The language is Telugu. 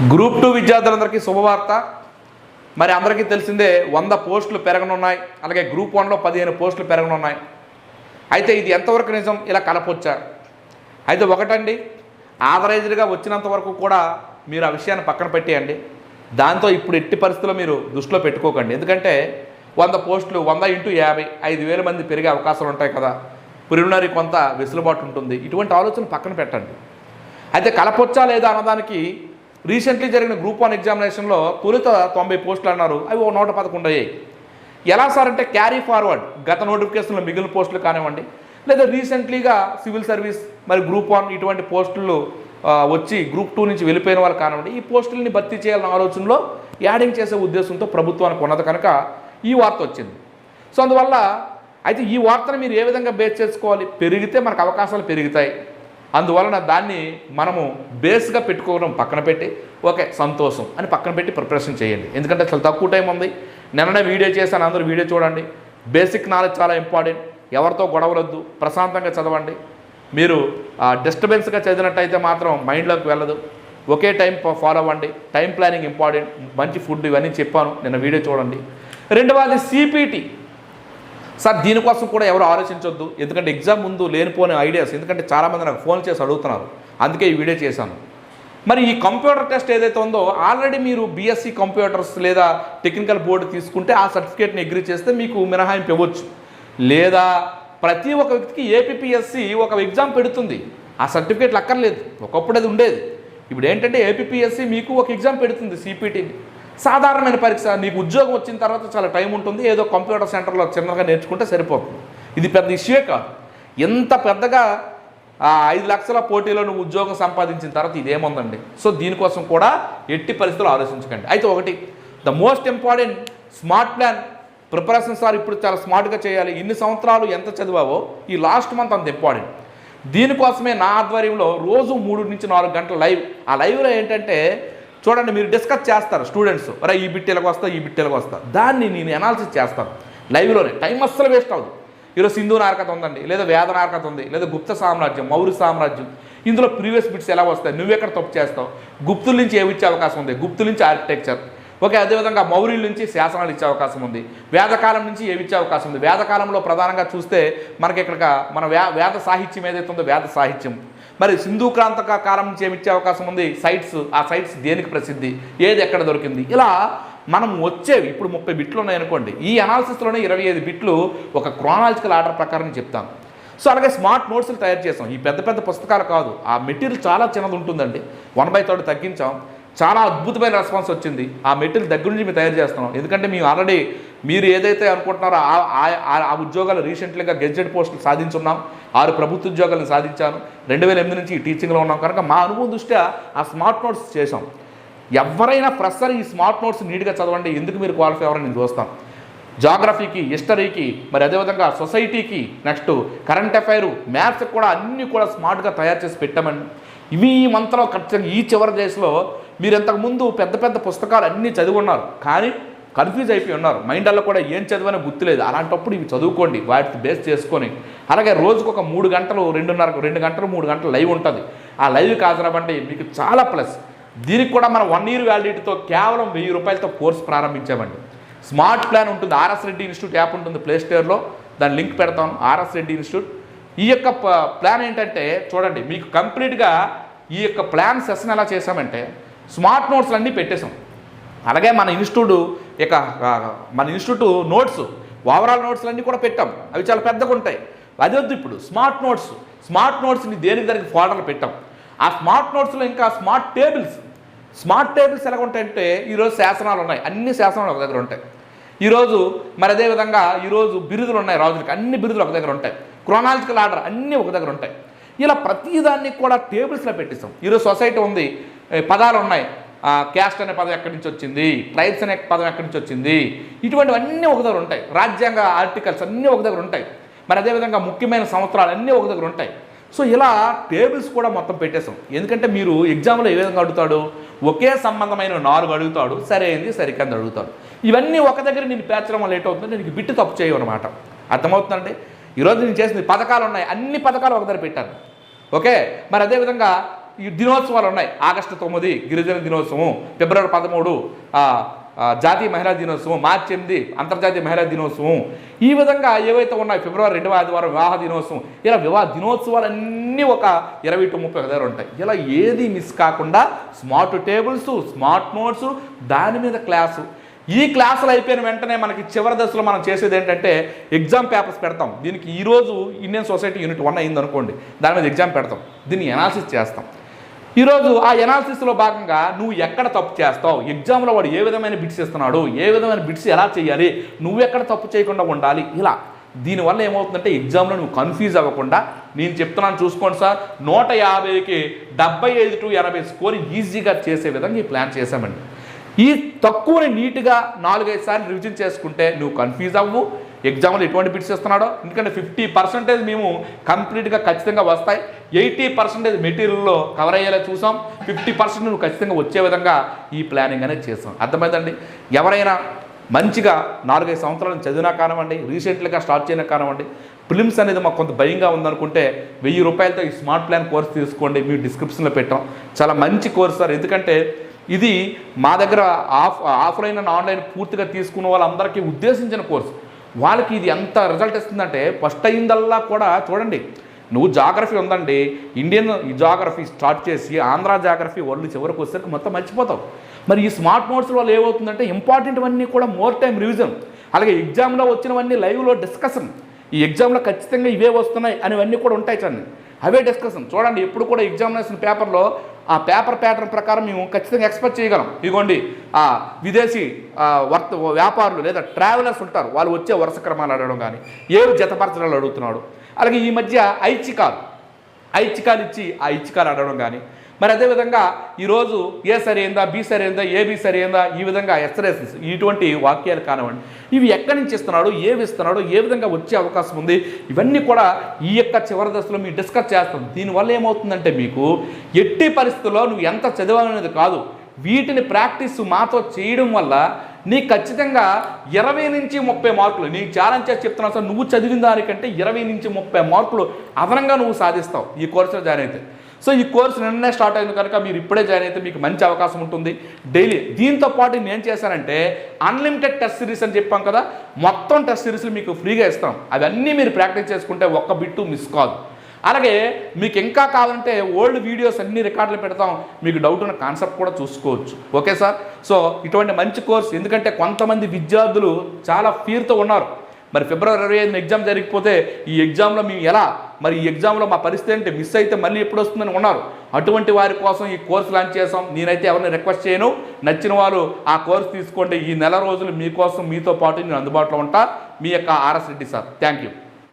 గ్రూప్ టూ విద్యార్థులందరికీ శుభవార్త. మరి అందరికీ తెలిసిందే వంద పోస్టులు పెరగనున్నాయి అలాగే గ్రూప్ వన్లో పదిహేను పోస్టులు పెరగనున్నాయి. అయితే ఇది ఎంతవరకు నిజం? ఇలా కలపొచ్చా అయితే ఒకటండి ఆథరైజ్డ్గా వచ్చినంత వరకు కూడా మీరు ఆ విషయాన్ని పక్కన పెట్టేయండి. దాంతో ఇప్పుడు ఎట్టి పరిస్థితుల్లో మీరు దృష్టిలో పెట్టుకోకండి. ఎందుకంటే వంద పోస్టులు వంద ఇంటూ యాభై ఐదు వేల మంది పెరిగే అవకాశాలు ఉంటాయి కదా. ప్రిలిమినరీ కొంత వెసులుబాటు ఉంటుంది. ఇటువంటి ఆలోచన పక్కన పెట్టండి. అయితే కలపొచ్చా లేదా అన్నదానికి రీసెంట్లీ జరిగిన గ్రూప్ వన్ ఎగ్జామినేషన్లో తొలుత తొంభై పోస్టులు అన్నారు. అవి ఓ నూట పదకొండు అయ్యాయి. ఎలా సార్ అంటే క్యారీ ఫార్వర్డ్ గత నోటిఫికేషన్లో మిగిలిన పోస్టులు కానివ్వండి లేదా రీసెంట్లీగా సివిల్ సర్వీస్ మరి గ్రూప్ వన్ ఇటువంటి పోస్టులు వచ్చి గ్రూప్ టూ నుంచి వెళ్ళిపోయిన వాళ్ళు కానివ్వండి ఈ పోస్టులని భర్తీ చేయాలన్న ఆలోచనలో యాడింగ్ చేసే ఉద్దేశంతో ప్రభుత్వానికి ఉన్నది కనుక ఈ వార్త వచ్చింది. సో అందువల్ల అయితే ఈ వార్తను మీరు ఏ విధంగా బేస్ చేసుకోవాలి? పెరిగితే మనకు అవకాశాలు పెరుగుతాయి. అందువలన దాన్ని మనము బేస్గా పెట్టుకోవడం పక్కన పెట్టి ఓకే సంతోషం అని పక్కన పెట్టి ప్రిపరేషన్ చేయండి. ఎందుకంటే చాలా తక్కువ టైం ఉంది. నిన్ననే వీడియో చేశాను అందరూ వీడియో చూడండి. బేసిక్ నాలెడ్జ్ చాలా ఇంపార్టెంట్. ఎవరితో గొడవలొద్దు ప్రశాంతంగా చదవండి. మీరు డిస్టర్బెన్స్గా చదివినట్టయితే మాత్రం మైండ్లోకి వెళ్ళదు. ఒకే టైం ఫాలో అవ్వండి. Time planning important. మంచి ఫుడ్ ఇవన్నీ చెప్పాను నిన్న వీడియో చూడండి. రెండవది సిపిటి. సార్ దీనికోసం కూడా ఎవరు ఆలోచించొద్దు. ఎందుకంటే ఎగ్జామ్ ముందు లేనిపోని ఐడియాస్ ఎందుకంటే చాలామంది నాకు ఫోన్ చేసి అడుగుతున్నారు. అందుకే ఈ వీడియో చేశాను. మరి ఈ కంప్యూటర్ టెస్ట్ ఏదైతే ఉందో ఆల్రెడీ మీరు బీఎస్సీ కంప్యూటర్స్ లేదా టెక్నికల్ బోర్డు తీసుకుంటే ఆ సర్టిఫికేట్ని అగ్రి చేస్తే మీకు మినహాయింపు ఇవ్వచ్చు. లేదా ప్రతి ఒక్క వ్యక్తికి ఏపీఎస్సి ఒక ఎగ్జామ్ పెడుతుంది. ఆ సర్టిఫికేట్లు అక్కర్లేదు. ఒకప్పుడు అది ఉండేది. ఇప్పుడు ఏంటంటే ఏపీఎస్సి మీకు ఒక ఎగ్జామ్ పెడుతుంది సిపిటీని సాధారణమైన పరీక్ష. నీకు ఉద్యోగం వచ్చిన తర్వాత చాలా టైం ఉంటుంది. ఏదో కంప్యూటర్ సెంటర్లో చిన్నగా నేర్చుకుంటే సరిపోతుంది. ఇది పెద్ద ఇష్యూే కాదు. ఎంత పెద్దగా ఆ ఐదు లక్షల పోటీలో నువ్వు ఉద్యోగం సంపాదించిన తర్వాత ఇదేముందండి? సో దీనికోసం కూడా ఎట్టి పరిస్థితులు ఆలోచించకండి. అయితే ఒకటి the most important smart plan. Preparation sir ఇప్పుడు చాలా స్మార్ట్గా చేయాలి. ఇన్ని సంవత్సరాలు ఎంత చదివావో ఈ లాస్ట్ మంత్ అంత ఇంపార్టెంట్. దీనికోసమే నా ఆధ్వర్యంలో రోజు మూడు నుంచి నాలుగు గంటల లైవ్. ఆ లైవ్లో ఏంటంటే చూడండి మీరు డిస్కస్ చేస్తారు స్టూడెంట్స్ అరే ఈ బిట్టెలకు వస్తా ఈ బిట్టెలకు వస్తా. దాన్ని నేను అనాలిసిస్ చేస్తాను. లైవ్లోనే టైం అస్సలు వేస్ట్ అవ్వదు. ఈరోజు సింధు నారకత ఉందండి లేదా వేద నారకత ఉంది లేదా గుప్త సామ్రాజ్యం మౌర్య సామ్రాజ్యం. ఇందులో ప్రీవియస్ బిట్స్ ఎలా వస్తాయి? నువ్వెక్కడ తప్పు చేస్తావు? గుప్తుల నుంచి ఏమి ఇచ్చే అవకాశం ఉంది? గుప్తుల నుంచి ఆర్కిటెక్చర్ ఓకే అదేవిధంగా మౌర్యుల నుంచి శాసనాలు ఇచ్చే అవకాశం ఉంది. వేదకాలం నుంచి ఏమి ఇచ్చే అవకాశం ఉంది? వేదకాలంలో ప్రధానంగా చూస్తే మనకి ఇక్కడ మన వేద సాహిత్యం ఏదైతే ఉందో వేద సాహిత్యం. మరి సింధు క్రాంతక కాలం నుంచి ఏమిచ్చే అవకాశం ఉంది. సైట్స్ ఆ సైట్స్ దేనికి ప్రసిద్ధి? ఏది ఎక్కడ దొరికింది? ఇలా మనం వచ్చేవి ఇప్పుడు ముప్పై బిట్లు ఉన్నాయనుకోండి ఈ అనాలిసిస్లోనే ఇరవై ఐదు బిట్లు ఒక క్రోనాలజికల్ ఆర్డర్ ప్రకారం చెప్తాను. సో అలాగే స్మార్ట్ నోట్స్లు తయారు చేసాం ఈ పెద్ద పెద్ద పుస్తకాలు కాదు. ఆ మెటీరియల్ చాలా చిన్నది ఉంటుందండి. వన్ బై థర్డ్ తగ్గించాం. చాలా అద్భుతమైన రెస్పాన్స్ వచ్చింది. ఆ మెటీరియల్ దగ్గర నుంచి మేము తయారు చేస్తున్నాం. ఎందుకంటే మేము ఆల్రెడీ మీరు ఏదైతే అనుకుంటున్నారో ఆ- ఆ- ఉద్యోగాలు రీసెంట్లీగా గెజెట్ పోస్టులు సాధించున్నాం. ఆరు ప్రభుత్వ ఉద్యోగాలను సాధించాను. రెండు వేల ఎనిమిది నుంచి ఈ టీచింగ్లో ఉన్నాం. కనుక మా అనుభవం దృష్ట్యా ఆ స్మార్ట్ నోట్స్ చేశాం. ఎవరైనా ప్రస్తుతం ఈ స్మార్ట్ నోట్స్ నీట్గా చదవండి. ఎందుకు మీరు క్వాలిఫై అవ్వాలని నేను చూస్తాను. జాగ్రఫీకి హిస్టరీకి మరి అదేవిధంగా సొసైటీకి నెక్స్ట్ కరెంట్ అఫైర్ మ్యాథ్స్ కూడా అన్నీ కూడా స్మార్ట్గా తయారు చేసి పెట్టామండి ఇవి ఈ మంత్లో ఖచ్చితంగా ఈ చివరి డేస్లో మీరు ఇంతకుముందు పెద్ద పెద్ద పుస్తకాలు అన్నీ చదివి ఉన్నారు కానీ కన్ఫ్యూజ్ అయిపోయి ఉన్నారు. మైండ్లో కూడా ఏం చదివని గుర్తులేదు అలాంటప్పుడు ఇవి చదువుకోండి వాటిని బేస్ చేసుకొని. అలాగే రోజుకు ఒక మూడు గంటలు రెండున్నర రెండు గంటలు మూడు గంటలు లైవ్ ఉంటుంది. ఆ లైవ్ హాజరవ్వండి మీకు చాలా ప్లస్ దీనికి కూడా మనం వన్ ఇయర్ వ్యాలిడిటీతో కేవలం వెయ్యి రూపాయలతో కోర్స్ ప్రారంభించామండి. స్మార్ట్ ప్లాన్ ఉంటుంది ఆర్ఎస్ రెడ్డి ఇన్స్టిట్యూట్ యాప్ ఉంటుంది ప్లే స్టోర్లో దాని లింక్ పెడతాం ఆర్ఎస్ రెడ్డి ఇన్స్టిట్యూట్ ఈ యొక్క ప- ప్లాన్ ఏంటంటే చూడండి మీకు కంప్లీట్గా ఈ యొక్క ప్లాన్ సెషన్ ఎలా చేసామంటే స్మార్ట్ నోట్స్లు అన్నీ పెట్టేశాం. అలాగే మన ఇన్స్టిట్యూట్ ఇక మన ఇన్స్టిట్యూట్ నోట్స్ ఓవరాల్ నోట్స్లు అన్నీ కూడా పెట్టాం. అవి చాలా పెద్దగా ఉంటాయి. అది వద్దు ఇప్పుడు. స్మార్ట్ నోట్స్ స్మార్ట్ నోట్స్ని దేనికి దానికి ఫోల్డర్లు పెట్టాం. ఆ స్మార్ట్ నోట్స్లో ఇంకా స్మార్ట్ టేబుల్స్. స్మార్ట్ టేబుల్స్ ఎలా ఉంటాయంటే ఈరోజు శాసనాలు ఉన్నాయి. అన్ని శాసనాలు ఒక దగ్గర ఉంటాయి. ఈరోజు మరి అదేవిధంగా ఈరోజు బిరుదులు ఉన్నాయి రాజులకి. అన్ని బిరుదులు ఒక దగ్గర ఉంటాయి. క్రోనాలజికల్ ఆర్డర్ అన్నీ ఒక దగ్గర ఉంటాయి. ఇలా ప్రతిదాన్ని కూడా టేబుల్స్లో పెట్టిస్తాం ఈరోజు సొసైటీ ఉంది. పదాలు ఉన్నాయి. క్యాస్ట్ అనే పదం ఎక్కడి నుంచి వచ్చింది? ట్రైబ్స్ అనే పదం ఎక్కడి నుంచి వచ్చింది? ఇటువంటివన్నీ ఒక దగ్గర ఉంటాయి. రాజ్యాంగ ఆర్టికల్స్ అన్నీ ఒక దగ్గర ఉంటాయి. మరి అదేవిధంగా ముఖ్యమైన సంవత్సరాలు అన్నీ ఒక దగ్గర ఉంటాయి. సో ఇలా టేబుల్స్ కూడా మొత్తం పెట్టేసాం ఎందుకంటే మీరు ఎగ్జామ్లో ఏ విధంగా అడుగుతాడు? ఒకే సంబంధమైన నాలుగు అడుగుతాడు. సరైంది సరికంది అడుగుతాడు. ఇవన్నీ ఒక దగ్గర నేను పేర్చడం వల్ల లేట్ నేను బిట్టు తప్పు చేయవు అనమాట అర్థమవుతుందండి? ఈరోజు నేను చేసింది పథకాలు ఉన్నాయి. అన్ని పథకాలు ఒక దగ్గర పెట్టాను. ఓకే? మరి అదేవిధంగా ఈ దినోత్సవాలు ఉన్నాయి. ఆగస్టు తొమ్మిది గిరిజన దినోత్సవం ఫిబ్రవరి పదమూడు జాతీయ మహిళా దినోత్సవం మార్చి ఎనిమిది అంతర్జాతీయ మహిళా దినోత్సవం ఈ విధంగా ఏవైతే ఉన్నాయో ఫిబ్రవరి రెండవ ఆదివారం వివాహ దినోత్సవం ఇలా వివాహ దినోత్సవాలు అన్నీ ఒక ఇరవై టు ముప్పై దగ్గర ఉంటాయి. ఇలా ఏది మిస్ కాకుండా స్మార్ట్ టేబుల్స్ స్మార్ట్ నోట్స్ దాని మీద క్లాసు ఈ క్లాసులు అయిపోయిన వెంటనే మనకి చివరి దశలో మనం చేసేది ఏంటంటే ఎగ్జామ్ పేపర్స్ పెడతాం. దీనికి ఈరోజు ఇండియన్ సొసైటీ యూనిట్ వన్ అయింది అనుకోండి దాని మీద ఎగ్జామ్ పెడతాం. దీన్ని ఎనాలిసిస్ చేస్తాం. ఈరోజు ఆ ఎనాలిసిస్లో భాగంగా నువ్వు ఎక్కడ తప్పు చేస్తావు? ఎగ్జామ్లో వాడు ఏ విధమైన బిట్స్ ఇస్తున్నాడు ఏ విధమైన బిట్స్ ఎలా చేయాలి? నువ్వు ఎక్కడ తప్పు చేయకుండా ఉండాలి? ఇలా. దీనివల్ల ఏమవుతుందంటే ఎగ్జామ్లో నువ్వు కన్ఫ్యూజ్ అవ్వకుండా నేను చెప్తున్నాను చూసుకోండి సార్ నూట యాభైకి డెబ్బై ఐదు టు ఎనభై స్కోర్ ఈజీగా చేసే విధంగా ఈ ప్లాన్ చేశామండి. ఈ తక్కువని నీట్గా నాలుగైదు సార్లు రివిజన్ చేసుకుంటే నువ్వు కన్ఫ్యూజ్ అవ్వు. ఎగ్జామ్లో ఎటువంటి బిట్స్ ఇస్తున్నాడో? ఎందుకంటే ఫిఫ్టీ పర్సెంటేజ్ మేము కంప్లీట్గా ఖచ్చితంగా వస్తాయి. ఎయిటీ పర్సెంటేజ్ మెటీరియల్లో కవర్ అయ్యేలా చూసాం. ఫిఫ్టీ పర్సెంట్ నువ్వు ఖచ్చితంగా వచ్చే విధంగా ఈ ప్లానింగ్ అనేది చేసాం. అర్థమైందండి? ఎవరైనా మంచిగా నాలుగైదు సంవత్సరాలు చదివినా కానివ్వండి రీసెంట్గా స్టార్ట్ చేయనా కానివ్వండి ఫిలిమ్స్ అనేది మాకు కొంత భయంగా ఉందనుకుంటే వెయ్యి రూపాయలతో ఈ స్మార్ట్ ప్లాన్ కోర్స్ తీసుకోండి. మేము డిస్క్రిప్షన్లో పెట్టాం. చాలా మంచి కోర్స్ సార్. ఎందుకంటే ఇది మా దగ్గర ఆఫ్ ఆఫ్లైన్ అండ్ ఆన్లైన్ పూర్తిగా తీసుకున్న వాళ్ళందరికీ ఉద్దేశించిన కోర్సు. వాళ్ళకి ఇది ఎంత రిజల్ట్ ఇస్తుందంటే ఫస్ట్ అయిందల్లా కూడా చూడండి. నువ్వు జాగ్రఫీ ఉందండి. ఇండియన్ జాగ్రఫీ స్టార్ట్ చేసి ఆంధ్ర జాగ్రఫీ వరల్డ్ చివరికి వచ్చేసరికి మొత్తం మర్చిపోతావు. మరి ఈ స్మార్ట్ నోట్స్ వల్ల ఏమవుతుందంటే ఇంపార్టెంట్వన్నీ కూడా మోర్ టైం రివిజన్. అలాగే ఎగ్జామ్లో వచ్చినవన్నీ లైవ్లో డిస్కషన్. ఈ ఎగ్జామ్లో ఖచ్చితంగా ఇవే వస్తున్నాయి అనేవన్నీ కూడా ఉంటాయి చండి అవే డిస్కషన్ చూడండి ఎప్పుడు కూడా ఎగ్జామినేషన్ పేపర్లో ఆ పేపర్ ప్యాటర్న్ ప్రకారం మేము ఖచ్చితంగా ఎక్స్పెక్ట్ చేయగలం. ఇదిగోండి ఆ విదేశీ వర్త వ్యాపారులు లేదా ట్రావెలర్స్ ఉంటారు వాళ్ళు వచ్చే వరుస క్రమాలు అడగడం కానీ ఏవి జతపరచడాలు అడుగుతున్నాడు. అలాగే ఈ మధ్య ఐచ్ఛికాలు ఐచ్ఛికాలు ఇచ్చి ఆ ఇచ్చికాలు అడగడం కానీ మరి అదేవిధంగా ఈరోజు ఏ సరైందా బి సరైందా ఏ బి సరైందా ఈ విధంగా ఎస్ఎస్ఎస్ ఇటువంటి వాక్యాలు కానివ్వండి. ఇవి ఎక్కడి నుంచి ఇస్తున్నాడు ఏవి ఇస్తున్నాడు ఏ విధంగా వచ్చే అవకాశం ఉంది ఇవన్నీ కూడా ఈ యొక్క చివరి దశలో మీరు డిస్కస్ చేస్తాం. దీనివల్ల ఏమవుతుందంటే మీకు ఎట్టి పరిస్థితుల్లో నువ్వు ఎంత చదివాలనేది కాదు వీటిని ప్రాక్టీస్ మాతో చేయడం వల్ల నీ ఖచ్చితంగా ఇరవై నుంచి ముప్పై మార్కులు నీకు ఛాలెంజ్ చేసి చెప్తున్నాను సార్ నువ్వు చదివిన దానికంటే ఇరవై నుంచి ముప్పై మార్కులు అదనంగా నువ్వు సాధిస్తావు ఈ కోర్సులో జాయిన్ అయితే. సో ఈ కోర్సు నిన్ననే స్టార్ట్ అయింది కనుక మీరు ఇప్పుడే జాయిన్ అయితే మీకు మంచి అవకాశం ఉంటుంది. డైలీ దీంతో పాటు నేను ఏం చేశానంటే అన్లిమిటెడ్ టెస్ట్ సిరీస్ అని చెప్పాం కదా మొత్తం టెస్ట్ సిరీస్లు మీకు ఫ్రీగా ఇస్తాం. అవన్నీ మీరు ప్రాక్టీస్ చేసుకుంటే ఒక్క బిట్టు మిస్ కాదు. అలాగే మీకు ఇంకా కావాలంటే ఓల్డ్ వీడియోస్ అన్ని రికార్డులు పెడతాం. మీకు డౌట్ ఉన్న కాన్సెప్ట్ కూడా చూసుకోవచ్చు. Okay sir? సో ఇటువంటి మంచి కోర్స్ ఎందుకంటే కొంతమంది విద్యార్థులు చాలా ఫీర్తో ఉన్నారు. మరి ఫిబ్రవరి ఇరవై ఐదున ఎగ్జామ్ జరిగిపోతే ఈ ఎగ్జామ్లో మేము ఎలా? మరి ఈ ఎగ్జామ్లో మా పరిస్థితి ఏంటి? మిస్ అయితే మళ్ళీ ఎప్పుడు వస్తుందని ఉన్నారు. అటువంటి వారి కోసం ఈ కోర్సు లాంచ్ చేసాం నేనైతే ఎవరిని రిక్వెస్ట్ చేయను. నచ్చిన వారు ఆ కోర్సు తీసుకోండి. ఈ నెల రోజులు మీకోసం మీతో పాటు నేను అందుబాటులో ఉంటా. మీ యొక్క RS Reddy sir. Thank you